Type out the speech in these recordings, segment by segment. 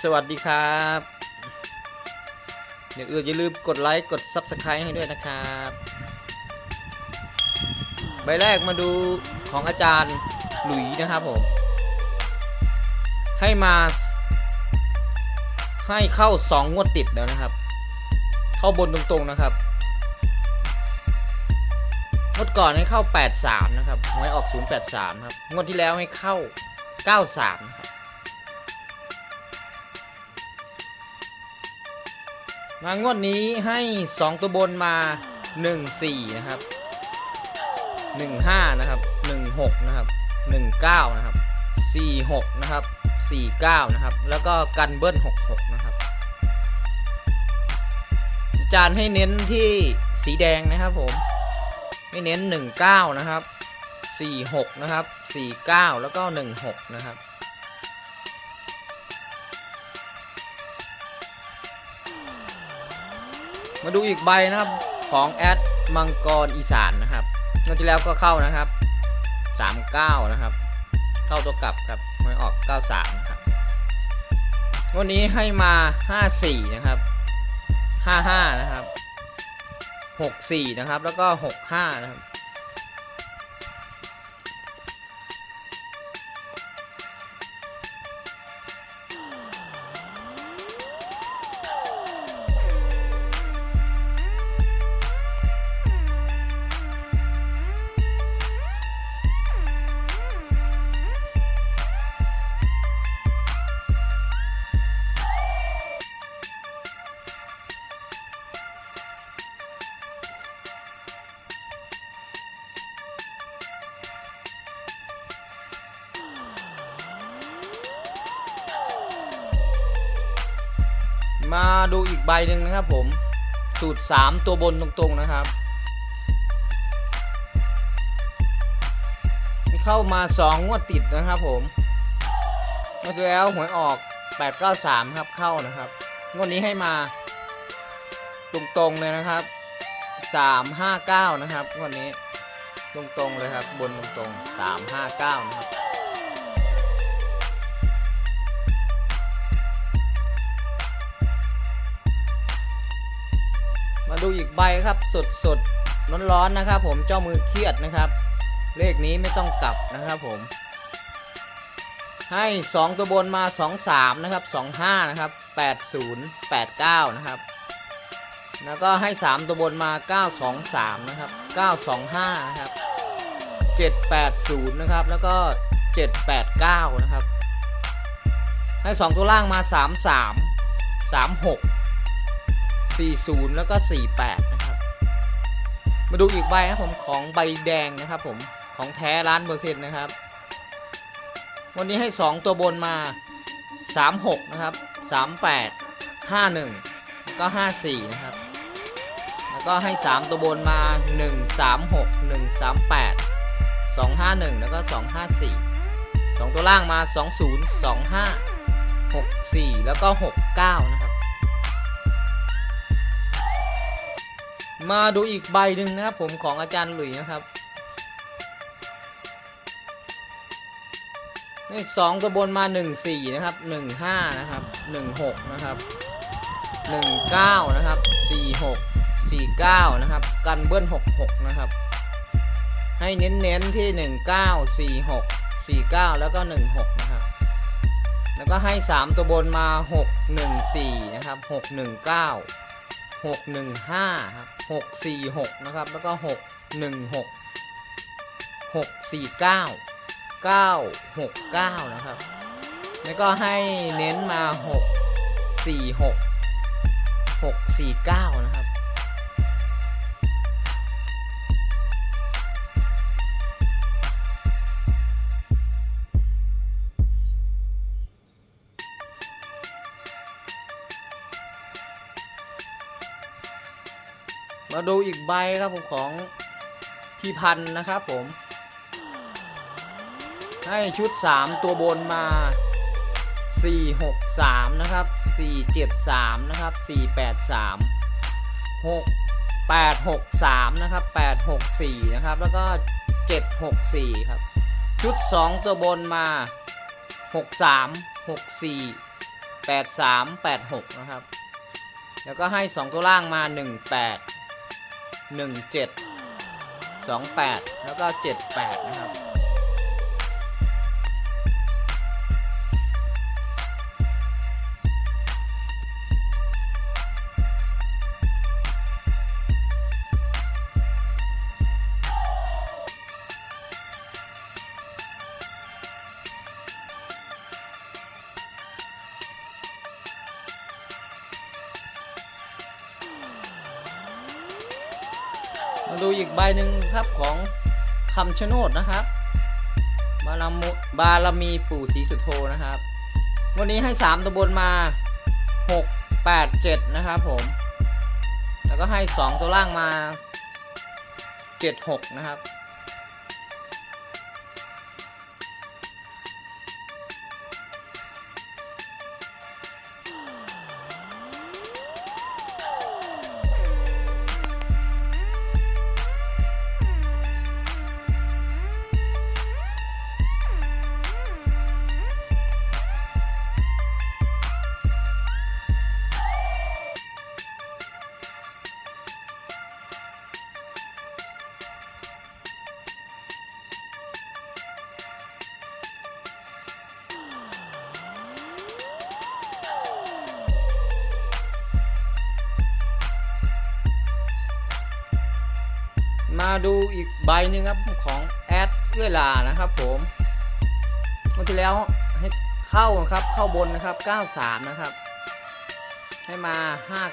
สวัสดีครับอย่าอื่นอย่าลืมกดไลค์กด Subscribe ให้ด้วยนะครับ ใบแรกมาดูของอาจารย์หลุยนะครับผม ให้มาให้เข้า 2 งวดติดแล้วนะครับ เข้าบนตรงๆนะครับงวดก่อนให้เข้า 83 นะครับหวยออก 083 ครับ งวดที่แล้วให้เข้า 93นะครับ มางวดนี้ให้ 2 ตัวบนมา 1 4 นะครับ 1 5 นะครับ 1 6 นะครับ 1 9 นะครับ 4 6 นะครับ 4 9 นะครับ แล้วก็กันเบิ้ล 6 6 นะครับ อาจารย์ให้เน้นที่สีแดงนะครับผม ให้เน้น 1 9 นะครับ 4 6 นะครับ 4 9 แล้วก็ 1 6 นะครับ มาดูอีกใบนะครับของแอดมังกรอีสานนะครับงวดที่แล้วก็เข้านะครับ 39 นะครับ เข้าตัวกลับครับไม่ออก 93 นะครับงวันนี้ให้มา 54 นะครับ 55 นะครับ 64 นะครับ แล้วก็ 65 นะครับ ดูอีกใบหนึ่งนะครับผม สูตร 3 ตัวบนตรงๆนะครับ เข้ามา 2 งวดติดนะครับผมงวดแล้วหวยออก 893 ครับเข้านะครับ งวดนี้ให้มาตรงๆเลยนะครับ 359 นะครับงวดนี้ตรงๆเลยครับบนตรงๆ 359 นะครับ มาดูอีกใบครับสดสดร้อนร้อนๆนะครับ ผมเจ้ามือเครียดนะครับ เลขนี้ไม่ต้องกลับนะครับผม ให้ 2 ตัวบนมา 2 3 นะครับ 2 5 นะครับ 8 0 8 9 นะครับ แล้วก็ให้ 3 ตัวบนมา 9 2 3 นะครับ 9 2 5 นะครับ 7 8 0 นะครับ แล้วก็ 7 8 9 นะครับ ให้ 2 ตัวล่างมา 3 3 3 6 40 แล้วก็ 48 นะครับ มาดูอีกใบครับผมของใบแดงนะครับผมของแท้ร้านเปอร์เซ็นต์นะครับ วันนี้ให้ 2 ตัวบนมา 36 นะครับ 38 51แล้วก็ 54 นะครับ แล้วก็ให้ 3 ตัวบนมา 136 138 251 แล้วก็ 254 2 ตัวล่างมา 20 25 64 แล้วก็ 69 นะครับ มาดูอีกใบหนึ่งนะครับผมของอาจารย์หลุยนะครับนี่สองตัวบนมาหนึ่งสี่นะครับหนึ่งห้านะครับหนึ่งหกนะครับหนึ่งเก้านะครับสี่หกสี่เก้านะครับกันเบิ้ลหกหกนะครับ ให้เน้นๆที่หนึ่งเก้าสี่หกสี่เก้าแล้วก็หนึ่งหกนะครับแล้วก็ให้สามตัวบนมาหกหนึ่งสี่นะครับหกหนึ่งเก้า หกหนึ่งห้าครับหกสี่หกนะครับแล้วก็หกหนึ่งหกหกสี่เก้าเก้าหกเก้านะครับ แล้วก็ให้เน้นมาหกสี่หกหกสี่เก้านะครับ มาดูอีกใบครับผมของพี่พันนะครับผม ให้ชุด 3 ตัวบนมา 4 6 3 นะครับ 4 7 3 นะครับ 4 8 3 6 8 6 3 นะครับ 8 6 4 นะครับ แล้วก็ 7 6 4 ครับ ชุด 2 ตัวบนมา 6 3 6 4 83 86 นะครับ แล้วก็ให้ 2 ตัวล่างมา 18 17 28 แล้วก็ 78 นะครับ ดูอีกใบหนึ่งครับของคำชะโนดนะครับ บารมุบารมีปู่ศรีสุโธนะครับ วันนี้ให้ 3ตัวบนมา 6 8 7 นะครับผม แล้วก็ให้ 2 ตัวล่างมา 7 6 นะครับ ดูอีกใบหนึ่งครับของแอดเอื้อลานะครับผมเมื่อที่แล้วให้เข้านะครับเข้าบนนะครับ 93 นะครับ ให้มา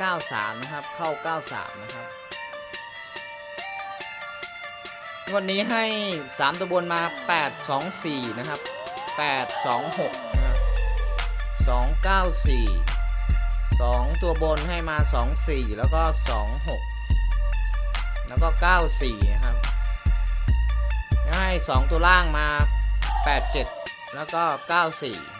593 นะครับ เข้า 93 นะครับวันนี้ให้ 3ตัวบนมา 824 นะครับ 826 นะครับ 294 2 ตัวบนให้มา 24 แล้วก็ 26 แล้วก็ 94 นะครับแล้วให้ 2 ตัวล่างมา 87 แล้วก็ 94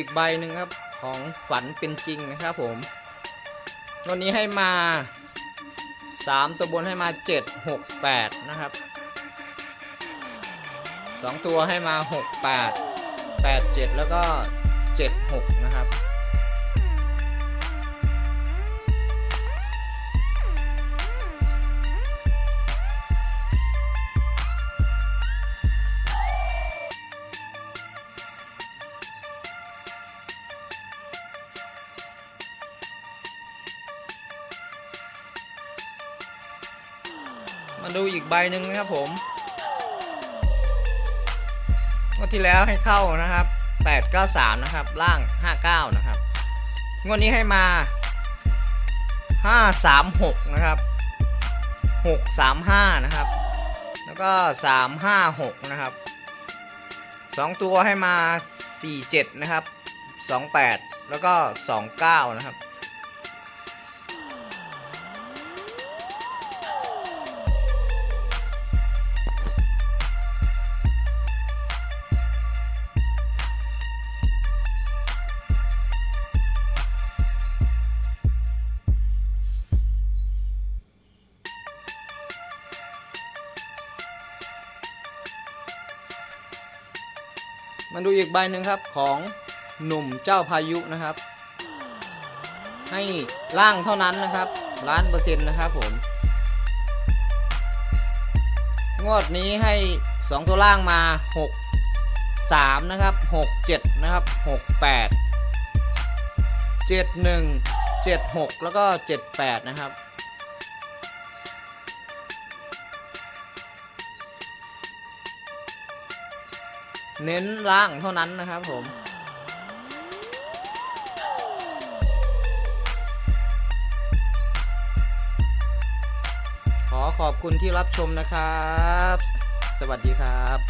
อีกใบหนึ่งครับของฝันเป็นจริงนะครับผมวันนี้ให้มา 3 ตัวบนให้มา 7 6 8 นะครับ 2 ตัวให้มา 6 8 8 7 แล้วก็ 7 6 นะครับ ใบหนึ่งนะครับผมงวดที่แล้วให้เข้านะครับ 893 นะครับ ล่าง 59 นะครับ งวดนี้ให้มา 536 นะครับ 635 นะครับ แล้วก็ 356 นะครับ 2 ตัวให้มา 47 นะครับ 28 แล้วก็ 29 นะครับ มาดูอีกใบหนึ่งครับของหนุ่มเจ้าพายุนะครับ ให้ล่างเท่านั้นนะครับล้านเปอร์เซ็นต์นะครับผม งวดนี้ให้ 2 ตัวล่างมา 6 3 นะครับ 6 7 นะครับ 6 8 7 1 7 6 แล้วก็ 7 8 นะครับ เน้นล่างเท่านั้นนะครับผมขอขอบคุณที่รับชมนะครับ สวัสดีครับ